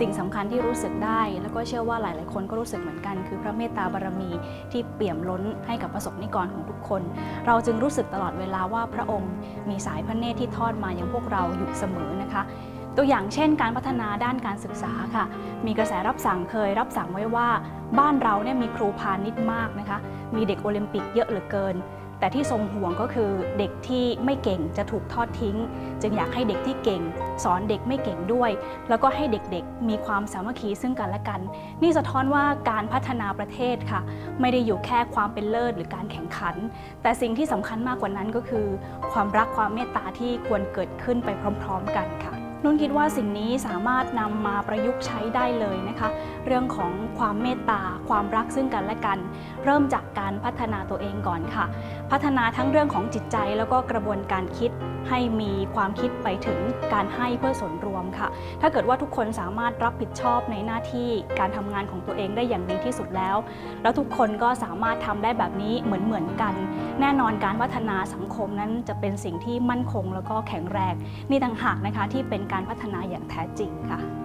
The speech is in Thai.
สิ่งสำคัญที่รู้สึกได้ แล้วก็เชื่อว่าหลาย ๆ คนก็รู้สึกเหมือนกัน คือพระเมตตาบารมีที่เปี่ยมล้นให้กับประสบนิกรของทุกคน เราจึงรู้สึกตลอดเวลาว่าพระองค์มีสายพระเนตรที่ทอดมายังพวกเราอยู่เสมอนะคะตัวอย่างเช่นการพัฒนาด้านการศึกษาค่ะ มีกระแสรับสั่งเคยรับสั่งไว้ว่า บ้านเราเนี่ยมีครูพาณิชย์มากนะคะ มีเด็กโอลิมปิกเยอะเหลือเกิน แต่ที่ทรงห่วงก็คือเด็กที่ไม่เก่งจะถูกทอดทิ้ง จึงอยากให้เด็กที่เก่ง สอนเด็กไม่เก่งด้วย แล้วก็ให้เด็กๆ มีความสามัคคีซึ่งกันและกัน นี่สะท้อนว่าการพัฒนาประเทศค่ะ ไม่ได้อยู่แค่ความเป็นเลิศหรือการแข่งขัน แต่สิ่งที่สำคัญมากกว่านั้นก็คือ ความรักความเมตตาที่ควรเกิดขึ้นไปพร้อม ๆ กันค่ะ นุ่นคิดว่าสิ่งนี้สามารถนำมาประยุกต์ใช้ได้เลยนะคะ เรื่องของความเมตตา ความรักซึ่งกันและกัน เริ่มจากการพัฒนาตัวเองก่อนค่ะ พัฒนาทั้งเรื่องของจิตใจแล้วก็กระบวนการคิดให้มีความคิดไปถึงการให้เพื่อส่วนรวมค่ะ ถ้าเกิดว่าทุกคนสามารถรับผิดชอบในหน้าที่การทำงานของตัวเองได้อย่างดีที่สุดแล้ว แล้วทุกคนก็สามารถทำได้แบบนี้เหมือนเหมือนๆกัน แน่นอนการพัฒนาสังคมนั้นจะเป็นสิ่งที่มั่นคงแล้วก็แข็งแรงนี่ต่างหากนะคะที่เป็นการพัฒนาอย่างแท้จริงค่ะ